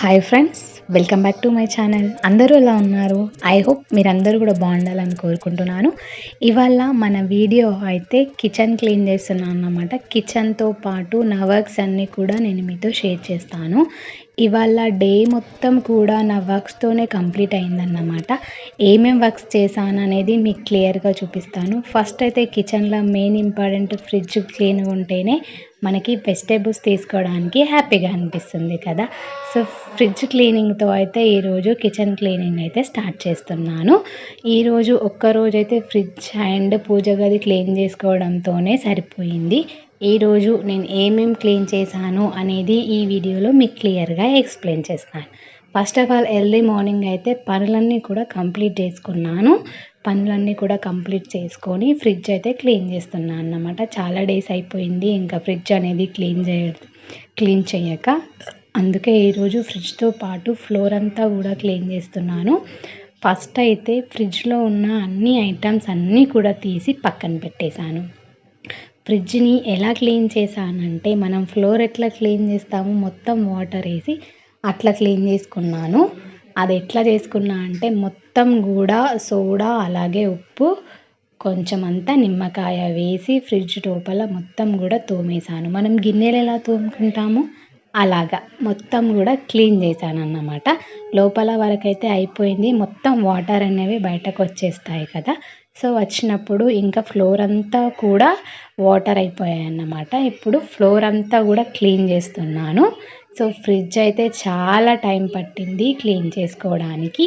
Hi friends welcome back to my channel అందరూ ఎలా ఉన్నారు? ఐ హోప్ మీరందరూ కూడా బాగుండాలని కోరుకుంటున్నాను. ఇవాళ మన వీడియో అయితే కిచెన్ క్లీన్ చేస్తున్నాను అన్నమాట. కిచెన్తో పాటు నా వర్క్స్ అన్నీ కూడా నేను మీతో షేర్ చేస్తాను. ఇవాళ డే మొత్తం కూడా నా వర్క్స్తోనే కంప్లీట్ అయిందన్నమాట. ఏమేం వర్క్స్ చేశాను అనేది మీకు క్లియర్గా చూపిస్తాను. ఫస్ట్ అయితే కిచెన్లో మెయిన్ ఇంపార్టెంట్ ఫ్రిడ్జ్ క్లీన్ ఉంటేనే మనకి వెజిటేబుల్స్ తీసుకోవడానికి హ్యాపీగా అనిపిస్తుంది కదా. సో ఫ్రిడ్జ్ క్లీనింగ్తో అయితే ఈరోజు కిచెన్ క్లీనింగ్ అయితే స్టార్ట్ చేస్తున్నాను. ఈరోజు ఒక్కరోజైతే ఫ్రిడ్జ్ అండ్ పూజ గది క్లీన్ చేసుకోవడంతోనే సరిపోయింది. ఈరోజు నేను ఏమేమి క్లీన్ చేశాను అనేది ఈ వీడియోలో మీకు క్లియర్గా ఎక్స్ప్లెయిన్ చేస్తాను. First of all early morning అయితే పనులన్నీ కూడా కంప్లీట్ చేసుకున్నాను. పనులన్నీ కూడా కంప్లీట్ చేసుకొని ఫ్రిడ్జ్ అయితే క్లీన్ చేస్తున్నాను అన్నమాట. చాలా డేస్ అయిపోయింది ఇంకా ఫ్రిడ్జ్ అనేది క్లీన్ చేయ క్లీన్ చేయక. అందుకే ఈరోజు ఫ్రిడ్జ్తో పాటు ఫ్లోర్ అంతా కూడా క్లీన్ చేస్తున్నాను. ఫస్ట్ అయితే ఫ్రిడ్జ్లో ఉన్న అన్ని ఐటమ్స్ అన్నీ కూడా తీసి పక్కన పెట్టేశాను. ఫ్రిడ్జ్ని ఎలా క్లీన్ చేశానంటే మనం ఫ్లోర్ ఎట్లా క్లీన్ చేస్తామో మొత్తం వాటర్ వేసి అట్లా క్లీన్ చేసుకున్నాను. అది ఎట్లా చేసుకున్నా అంటే మొత్తం కూడా సోడా అలాగే ఉప్పు కొంచెం అంతా నిమ్మకాయ వేసి ఫ్రిడ్జ్ లోపల మొత్తం కూడా తోమేశాను. మనం గిన్నెలు ఎలా తోముకుంటామో అలాగా మొత్తం కూడా క్లీన్ చేశాను అన్నమాట లోపల వరకైతే అయిపోయింది. మొత్తం వాటర్ అనేవి బయటకు వచ్చేస్తాయి కదా. సో వచ్చినప్పుడు ఇంకా ఫ్లోర్ అంతా కూడా వాటర్ అయిపోయాయి అన్నమాట ఇప్పుడు ఫ్లోర్ అంతా కూడా క్లీన్ చేస్తున్నాను. సో ఫ్రిడ్జ్ అయితే చాలా టైం పట్టింది క్లీన్ చేసుకోవడానికి.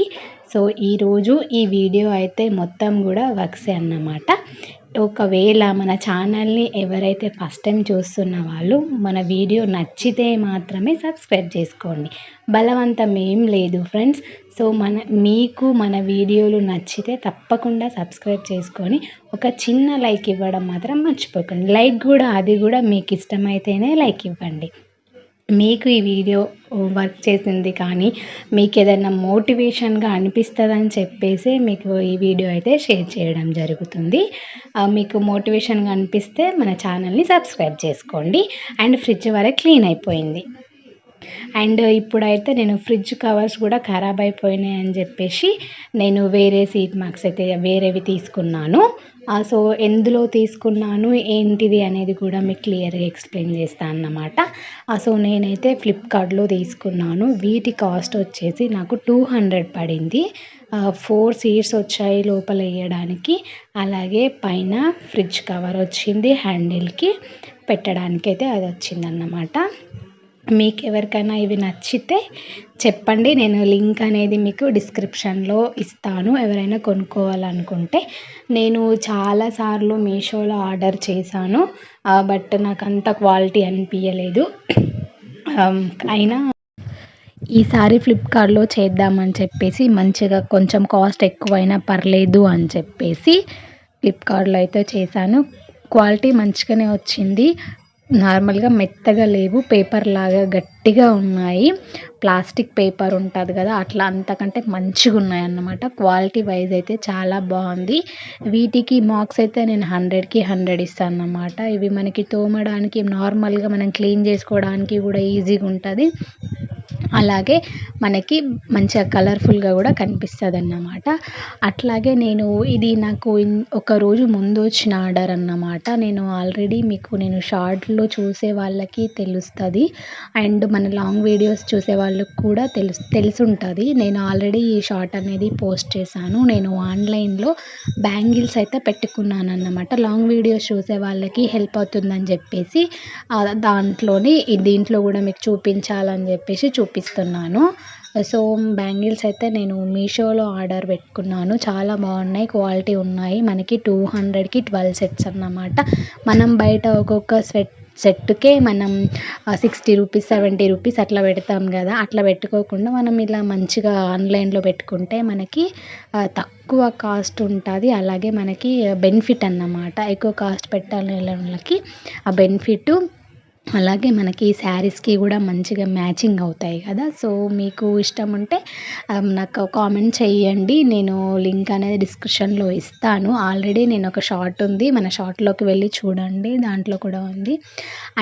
సో ఈరోజు ఈ వీడియో అయితే మొత్తం కూడా వర్క్సే అన్నమాట. ఒకవేళ మన ఛానల్ని ఎవరైతే ఫస్ట్ టైం చూస్తున్న వాళ్ళు మన వీడియో నచ్చితే మాత్రమే సబ్స్క్రైబ్ చేసుకోండి. బలవంతం ఏం లేదు ఫ్రెండ్స్. సో మన మీకు మన వీడియోలు నచ్చితే తప్పకుండా సబ్స్క్రైబ్ చేసుకొని ఒక చిన్న లైక్ ఇవ్వడం మాత్రం మర్చిపోకండి. లైక్ కూడా అది కూడా మీకు ఇష్టమైతేనే లైక్ ఇవ్వండి. మీకు ఈ వీడియో వర్క్ చేసింది కానీ మీకు ఏదైనా మోటివేషన్గా అనిపిస్తుందని చెప్పేసి మీకు ఈ వీడియో అయితే షేర్ చేయడం జరుగుతుంది. మీకు మోటివేషన్గా అనిపిస్తే మన ఛానల్ని సబ్స్క్రైబ్ చేసుకోండి. అండ్ ఫ్రిడ్జ్ వరకు క్లీన్ అయిపోయింది. అండ్ ఇప్పుడైతే నేను ఫ్రిడ్జ్ కవర్స్ కూడా ఖరాబ్ అయిపోయినాయి అని చెప్పేసి నేను వేరే సీట్ మార్క్స్ అయితే వేరేవి తీసుకున్నాను. సో ఎందులో తీసుకున్నాను ఏంటిది అనేది కూడా మీకు క్లియర్గా ఎక్స్ప్లెయిన్ చేస్తాను అన్నమాట. సో నేనైతే ఫ్లిప్కార్ట్లో తీసుకున్నాను. వీటి కాస్ట్ వచ్చేసి నాకు టూ హండ్రెడ్ పడింది. ఫోర్ సీట్స్ వచ్చాయి లోపల వేయడానికి. అలాగే పైన ఫ్రిడ్జ్ కవర్ వచ్చింది హ్యాండిల్కి. పెట్టడానికి అయితే అది వచ్చిందన్నమాట. మీకు ఎవరికైనా ఇవి నచ్చితే చెప్పండి. నేను లింక్ అనేది మీకు డిస్క్రిప్షన్లో ఇస్తాను. ఎవరైనా కొనుక్కోవాలనుకుంటే నేను చాలాసార్లు మీషోలో ఆర్డర్ చేశాను. బట్ నాకు అంత క్వాలిటీ అనిపించలేదు అయినా ఈసారి ఫ్లిప్కార్ట్లో చేద్దామని చెప్పేసి మంచిగా కొంచెం కాస్ట్ ఎక్కువైనా పర్లేదు అని చెప్పేసి ఫ్లిప్కార్ట్లో అయితే చేశాను. క్వాలిటీ మంచిగానే వచ్చింది. నార్మల్గా మెత్తగా లేవు పేపర్ లాగా గట్టిగా ఉన్నాయి. ప్లాస్టిక్ పేపర్ ఉంటుంది కదా అట్లా అంతకంటే మంచిగా ఉన్నాయి అన్నమాట క్వాలిటీ వైజ్ అయితే చాలా బాగుంది. వీటికి మార్క్స్ అయితే నేను హండ్రెడ్కి హండ్రెడ్ ఇస్తాను అన్నమాట ఇవి మనకి తోమడానికి నార్మల్గా మనం క్లీన్ చేసుకోవడానికి కూడా ఈజీగా ఉంటుంది. అలాగే మనకి మంచిగా కలర్ఫుల్గా కూడా కనిపిస్తుంది అన్నమాట అట్లాగే నేను ఇది నాకు ఒక రోజు ముందు వచ్చిన ఆర్డర్ అన్నమాట. నేను ఆల్రెడీ మీకు నేను షార్ట్లో చూసే వాళ్ళకి తెలుస్తుంది. అండ్ మన లాంగ్ వీడియోస్ చూసే వాళ్ళకి కూడా తెలుసు తెలిసి ఉంటుంది నేను ఆల్రెడీ ఈ షార్ట్ అనేది పోస్ట్ చేశాను. నేను ఆన్లైన్లో బ్యాంగిల్స్ అయితే పెట్టుకున్నాను అన్నమాట లాంగ్ వీడియోస్ చూసే వాళ్ళకి హెల్ప్ అవుతుందని చెప్పేసి దాంట్లోనే దీంట్లో కూడా మీకు చూపించాలని చెప్పేసి చూపిస్తున్నాను సో బ్యాంగిల్స్ అయితే నేను మీషోలో ఆర్డర్ పెట్టుకున్నాను. చాలా బాగున్నాయి క్వాలిటీ ఉన్నాయి. మనకి టూ హండ్రెడ్కి ట్వెల్వ్ సెట్స్ అన్నమాట. మనం బయట ఒక్కొక్క స్వెట్ సెట్కే మనం సిక్స్టీ రూపీస్ సెవెంటీ రూపీస్ అట్లా పెడతాం కదా. అట్లా పెట్టుకోకుండా మనం ఇలా మంచిగా ఆన్లైన్లో పెట్టుకుంటే మనకి తక్కువ కాస్ట్ ఉంటుంది. అలాగే మనకి బెనిఫిట్ అన్నమాట. ఎక్కువ కాస్ట్ పెట్టాలి వాళ్ళకి ఆ బెనిఫిట్. అలాగే మనకి శారీస్కి కూడా మంచిగా మ్యాచింగ్ అవుతాయి కదా. సో మీకు ఇష్టం ఉంటే నాకు కామెంట్ చేయండి నేను లింక్ అనేది డిస్క్రిప్షన్లో ఇస్తాను. ఆల్రెడీ నేను ఒక షార్ట్ ఉంది. మన షార్ట్లోకి వెళ్ళి చూడండి. దాంట్లో కూడా ఉంది.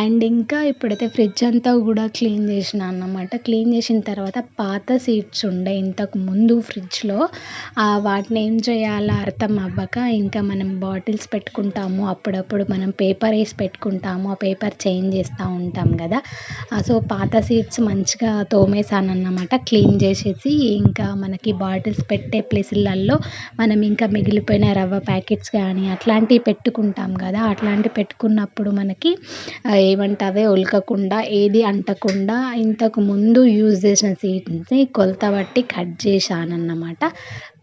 అండ్ ఇంకా ఇప్పుడైతే ఫ్రిడ్జ్ అంతా కూడా క్లీన్ చేసిన అన్నమాట. క్లీన్ చేసిన తర్వాత పాత సీట్స్ ఉండే ఇంతకు ముందు ఫ్రిడ్జ్లో వాటిని ఏం చేయాలో అర్థం అవ్వక ఇంకా మనం బాటిల్స్ పెట్టుకుంటాము. అప్పుడప్పుడు మనం పేపర్ వేసి పెట్టుకుంటాము. ఆ పేపర్ చేంజ్ చేసి చేస్తూ ఉంటాం కదా. ఆ, సో పాత సీట్స్ మంచిగా తోమేసాను అన్నమాట క్లీన్ చేసేసి ఇంకా మనకి బాటిల్స్ పెట్టే ప్లేసులలో మనం ఇంకా మిగిలిపోయిన రవ్వ ప్యాకెట్స్ కానీ అట్లాంటివి పెట్టుకుంటాం కదా. అట్లాంటివి పెట్టుకున్నప్పుడు మనకి ఆ, ఏమంటావే ఉలకకుండా ఏది అంటకుండా ఇంతకు ముందు యూజ్ చేసిన సీడ్స్ని కొలత బట్టి కట్ చేశాను అన్నమాట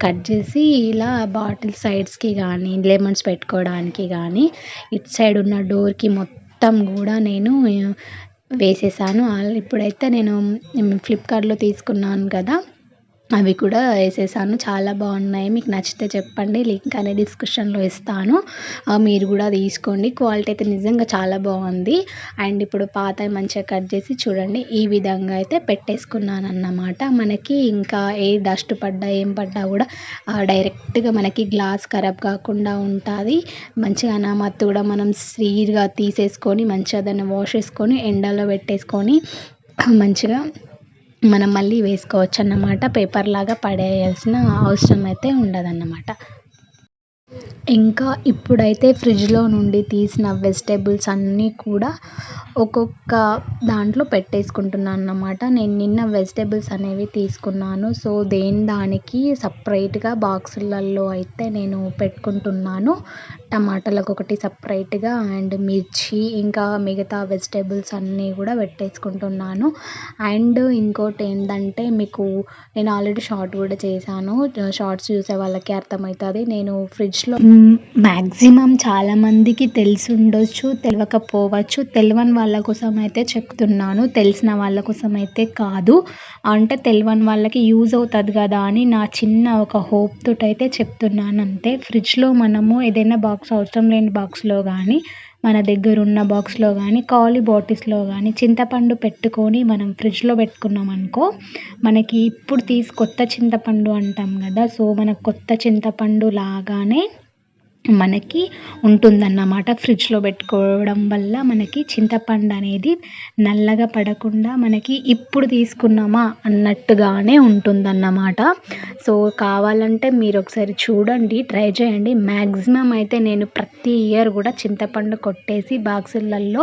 కట్ చేసి ఇలా బాటిల్ సైడ్స్కి కానీ లెమన్స్ పెట్టుకోవడానికి కానీ ఇటు సైడ్ ఉన్న డోర్కి మొత్తం మొత్తం కూడా నేను వేసేసాను. ఇప్పుడైతే నేను ఫ్లిప్కార్ట్లో తీసుకున్నాను కదా. అవి కూడా వేసేసాను. చాలా బాగున్నాయి. మీకు నచ్చితే చెప్పండి. లింక్ అనేది డిస్క్రిప్షన్లో ఇస్తాను. మీరు కూడా తీసుకోండి. క్వాలిటీ అయితే నిజంగా చాలా బాగుంది. అండ్ ఇప్పుడు పాత మంచిగా కట్ చేసి చూడండి. ఈ విధంగా అయితే పెట్టేసుకున్నాను అన్నమాట మనకి ఇంకా ఏ డస్ట్ పడ్డా ఏం పడ్డా కూడా డైరెక్ట్గా మనకి గ్లాస్ ఖరాబ్ కాకుండా ఉంటుంది. మంచిగా అనామత్తు కూడా మనం ఫ్రీగా తీసేసుకొని మంచిగా దాన్ని వాష్ చేసుకొని ఎండలో పెట్టేసుకొని మంచిగా మనం మళ్ళీ వేసుకోవచ్చు అన్నమాట పేపర్ లాగా పడేయాల్సిన అవసరం అయితే ఉండదన్నమాట. ఇంకా ఇప్పుడైతే ఫ్రిడ్జ్లో నుండి తీసిన వెజిటేబుల్స్ అన్నీ కూడా ఒక్కొక్క దాంట్లో పెట్టేసుకుంటున్నాను అన్నమాట నేను నిన్న వెజిటేబుల్స్ అనేవి తీసుకున్నాను. సో దేని దానికి సపరేట్గా బాక్సులలో అయితే నేను పెట్టుకుంటున్నాను. టమాటాలకు ఒకటి సపరేట్గా అండ్ మిర్చి ఇంకా మిగతా వెజిటేబుల్స్ అన్నీ కూడా పెట్టేసుకుంటున్నాను. అండ్ ఇంకోటి ఏంటంటే మీకు నేను ఆల్రెడీ షార్ట్ కూడా చేశాను. షార్ట్స్ చూసే వాళ్ళకి అర్థమవుతుంది నేను ఫ్రిడ్జ్లో మ్యాక్సిమం చాలామందికి తెలిసి ఉండొచ్చు తెలియకపోవచ్చు. తెలియని వాళ్ళ కోసం అయితే చెప్తున్నాను. తెలిసిన వాళ్ళ కోసం అయితే కాదు. అంటే తెలియని వాళ్ళకి యూజ్ అవుతుంది కదా అని నా చిన్న ఒక హోప్ తోటైతే అయితే చెప్తున్నాను. అంతే. ఫ్రిడ్జ్లో మనము ఏదైనా బాక్స్ అవసరం లేని బాక్స్లో కానీ మన దగ్గర ఉన్న బాక్స్లో కానీ ఖాళీ బాటిల్స్లో కానీ చింతపండు పెట్టుకొని మనం ఫ్రిడ్జ్లో పెట్టుకున్నాం అనుకో మనకి ఇప్పుడు తీసి కొత్త చింతపండు అంటాం కదా సో మనకు కొత్త చింతపండు లాగానే మనకి ఉంటుందన్నమాట. ఫ్రిడ్జ్లో పెట్టుకోవడం వల్ల మనకి చింతపండు అనేది నల్లగా పడకుండా మనకి ఇప్పుడు తీసుకున్నామా అన్నట్టుగానే ఉంటుందన్నమాట. సో కావాలంటే మీరు ఒకసారి చూడండి ట్రై చేయండి. మ్యాక్సిమం అయితే నేను ప్రతి ఇయర్ కూడా చింతపండు కొట్టేసి బాక్సులలో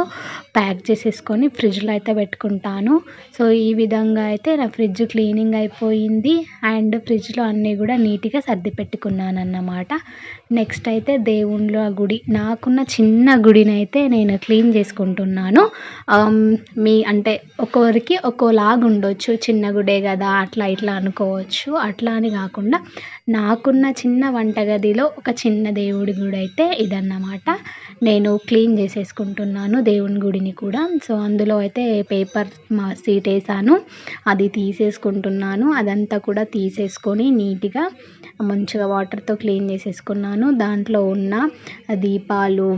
ప్యాక్ చేసేసుకొని ఫ్రిడ్జ్లో అయితే పెట్టుకుంటాను. సో ఈ విధంగా అయితే నా ఫ్రిడ్జ్ క్లీనింగ్ అయిపోయింది. అండ్ ఫ్రిడ్జ్లో అన్నీ కూడా నీట్గా సర్ది పెట్టుకున్నాను అన్నమాట నెక్స్ట్ అయితే దేవుళ్ళ గుడి నాకున్న చిన్న గుడిని అయితే నేను క్లీన్ చేసుకుంటున్నాను. మీ అంటే ఒక్కొక్కరికి ఒక్కోలాగా ఉండొచ్చు చిన్న గుడే కదా అట్లా ఇట్లా అనుకోవచ్చు. అట్లా అని కాకుండా నాకున్న చిన్న వంటగదిలో ఒక చిన్న దేవుడి గుడి అయితే ఇదన్నమాట. నేను క్లీన్ చేసేసుకుంటున్నాను దేవుని గుడిని కూడా. సో అందులో అయితే పేపర్ మా సీట్ వేసాను. అది తీసేసుకుంటున్నాను. అదంతా కూడా తీసేసుకొని నీట్గా మంచిగా వాటర్తో క్లీన్ చేసేసుకున్నాను. దాంట్లో ఉన్న దీపాలు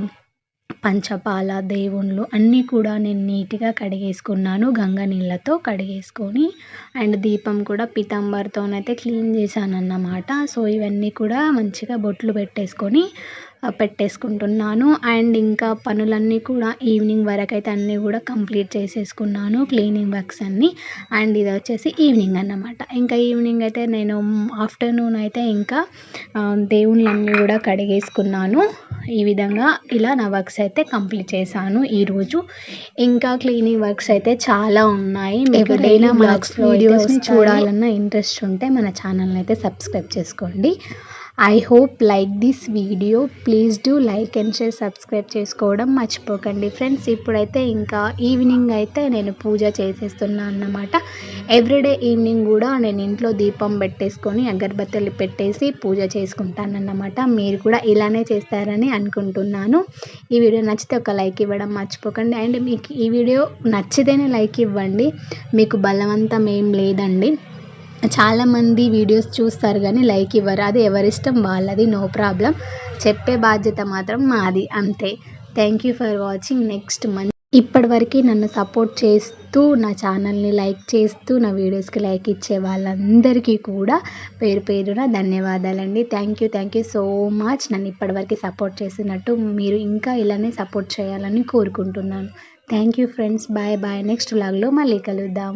పంచపాల దేవుళ్ళు అన్నీ కూడా నేను నీట్గా కడిగేసుకున్నాను. గంగ నీళ్ళతో కడిగేసుకొని అండ్ దీపం కూడా పీతాంబర్తోనైతే క్లీన్ చేశాను అన్నమాట సో ఇవన్నీ కూడా మంచిగా బొట్లు పెట్టేసుకొని పెట్టేసుకుంటున్నాను. అండ్ ఇంకా పనులన్నీ కూడా ఈవినింగ్ వరకు అయితే అన్నీ కూడా కంప్లీట్ చేసేసుకున్నాను క్లీనింగ్ వర్క్స్ అన్నీ. అండ్ ఇది వచ్చేసి ఈవినింగ్ అన్నమాట. ఇంకా ఈవినింగ్ అయితే నేను ఆఫ్టర్నూన్ అయితే ఇంకా దేవుళ్ళన్నీ కూడా కడిగేసుకున్నాను. ఈ విధంగా ఇలా నా వర్క్స్ అయితే కంప్లీట్ చేశాను ఈరోజు ఇంకా క్లీనింగ్ వర్క్స్ అయితే చాలా ఉన్నాయి. ఎవరైనా వర్క్స్ వీడియోస్ని చూడాలన్న ఇంట్రెస్ట్ ఉంటే మన ఛానల్ని అయితే సబ్స్క్రైబ్ చేసుకోండి. I hope like this video please do like and share subscribe చేసుకోవడం మర్చిపోకండి. ఫ్రెండ్స్ ఇప్పుడైతే ఇంకా ఈవినింగ్ అయితే నేను పూజ చేసేస్తున్నాను అన్నమాట. ఎవ్రీడే ఈవినింగ్ కూడా నేను ఇంట్లో దీపం పెట్టేసుకొని అగరబత్తీలు పెట్టేసి పూజ చేసుకుంటానన్నమాట. మీరు కూడా ఇలానే చేస్తారని అనుకుంటున్నాను. ఈ వీడియో నచ్చితే ఒక లైక్ ఇవ్వడం మర్చిపోకండి. అండ్ మీకు ఈ వీడియో నచ్చితేనే లైక్ ఇవ్వండి. మీకు బలవంతం ఏం లేదండి. చాలామంది వీడియోస్ చూస్తారు కానీ లైక్ ఇవ్వరు. అది ఎవరిష్టం వాళ్ళది నో ప్రాబ్లం. చెప్పే బాధ్యత మాత్రం మాది అంతే. Thank you for watching next month ఇప్పటివరకు నన్ను సపోర్ట్ చేస్తూ నా ఛానల్ని లైక్ చేస్తూ నా వీడియోస్కి లైక్ ఇచ్చే వాళ్ళందరికీ కూడా పేరు పేరున ధన్యవాదాలండి. Thank you thank you so much నన్ను ఇప్పటివరకు సపోర్ట్ చేసినట్టు మీరు ఇంకా ఇలానే సపోర్ట్ చేయాలని కోరుకుంటున్నాను. Thank you friends bye bye next వ్లాగ్లో మళ్ళీ కలుద్దాం.